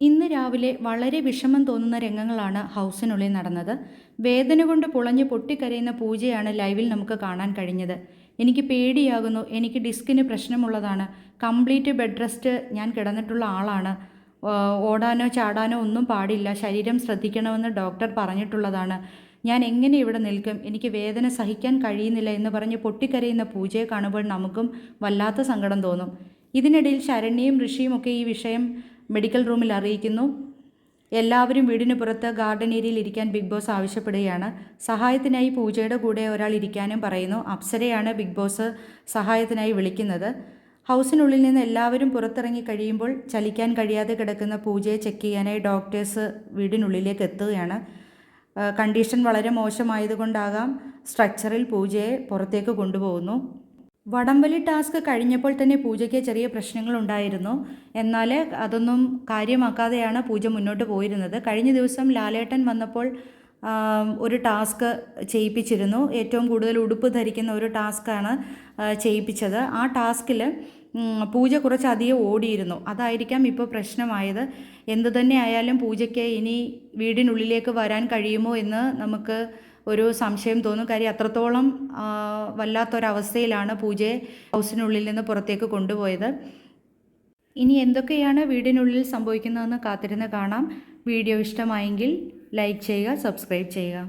ഇന്ന് രാവിലെ വളരെ വിഷമം തോന്നുന്ന രംഗങ്ങളാണ് ഹൗസിനുള്ളിൽ നടന്നത്. വേദന കൊണ്ട് പുളഞ്ഞ് പൊട്ടിക്കരയുന്ന പൂജയാണ് ലൈവിൽ നമുക്ക് കാണാൻ കഴിഞ്ഞത്. എനിക്ക് പേടിയാകുന്നു. എനിക്ക് ഡിസ്കിന് പ്രശ്നമുള്ളതാണ്. കംപ്ലീറ്റ് ബെഡ് റെസ്റ്റ് ഞാൻ കിടന്നിട്ടുള്ള ആളാണ്. ഓടാനോ ചാടാനോ ഒന്നും പാടില്ല. ശരീരം ശ്രദ്ധിക്കണമെന്ന് ഡോക്ടർ പറഞ്ഞിട്ടുള്ളതാണ്. ഞാൻ എങ്ങനെ ഇവിടെ നിൽക്കും? എനിക്ക് വേദന സഹിക്കാൻ കഴിയുന്നില്ല എന്ന് പറഞ്ഞ് പൊട്ടിക്കരയുന്ന പൂജയെ കാണുമ്പോൾ നമുക്കും വല്ലാത്ത സങ്കടം തോന്നും. ഇതിനിടയിൽ ശരണ്യയും ഋഷിയും ഒക്കെ ഈ വിഷയം മെഡിക്കൽ റൂമിൽ അറിയിക്കുന്നു. എല്ലാവരും വീടിന് പുറത്ത് ഗാർഡൻ ഏരിയയിൽ ഇരിക്കാൻ ബിഗ് ബോസ് ആവശ്യപ്പെടുകയാണ്. സഹായത്തിനായി പൂജയുടെ കൂടെ ഒരാൾ ഇരിക്കാനും പറയുന്നു. അപ്സരയാണ് ബിഗ് ബോസ് സഹായത്തിനായി വിളിക്കുന്നത്. ഹൗസിനുള്ളിൽ നിന്ന് എല്ലാവരും പുറത്തിറങ്ങി കഴിയുമ്പോൾ ചലിക്കാൻ കഴിയാതെ കിടക്കുന്ന പൂജയെ ചെക്ക് ചെയ്യാനായി ഡോക്ടേഴ്സ് വീടിനുള്ളിലേക്ക് എത്തുകയാണ്. കണ്ടീഷൻ വളരെ മോശമായതുകൊണ്ടാകാം സ്ട്രക്ചറിൽ പൂജയെ പുറത്തേക്ക് കൊണ്ടുപോകുന്നു. വടംവലി ടാസ്ക് കഴിഞ്ഞപ്പോൾ തന്നെ പൂജയ്ക്ക് ചെറിയ പ്രശ്നങ്ങളുണ്ടായിരുന്നു. എന്നാൽ അതൊന്നും കാര്യമാക്കാതെയാണ് പൂജ മുന്നോട്ട് പോയിരുന്നത്. കഴിഞ്ഞ ദിവസം ലാലേട്ടൻ വന്നപ്പോൾ ഒരു ടാസ്ക് ചെയ്യിപ്പിച്ചിരുന്നു. ഏറ്റവും കൂടുതൽ ഉടുപ്പ് ധരിക്കുന്ന ഒരു ടാസ്ക്കാണ് ചെയ്യിപ്പിച്ചത്. ആ ടാസ്കിൽ പൂജ കുറച്ചധികം ഓടിയിരുന്നു. അതായിരിക്കാം ഇപ്പോൾ പ്രശ്നമായത്. എന്തു തന്നെ ആയാലും പൂജയ്ക്ക് ഇനി വീടിനുള്ളിലേക്ക് വരാൻ കഴിയുമോ എന്ന് നമുക്ക് ഒരു സംശയം തോന്നും. കാര്യം അത്രത്തോളം വല്ലാത്തൊരവസ്ഥയിലാണ് പൂജയെ ഹൗസിനുള്ളിൽ നിന്ന് പുറത്തേക്ക് കൊണ്ടുപോയത്. ഇനി എന്തൊക്കെയാണ് വീടിനുള്ളിൽ സംഭവിക്കുന്നതെന്ന് കാത്തിരുന്ന് കാണാം. വീഡിയോ ഇഷ്ടമായെങ്കിൽ ലൈക്ക് ചെയ്യുക സബ്സ്ക്രൈബ് ചെയ്യുക.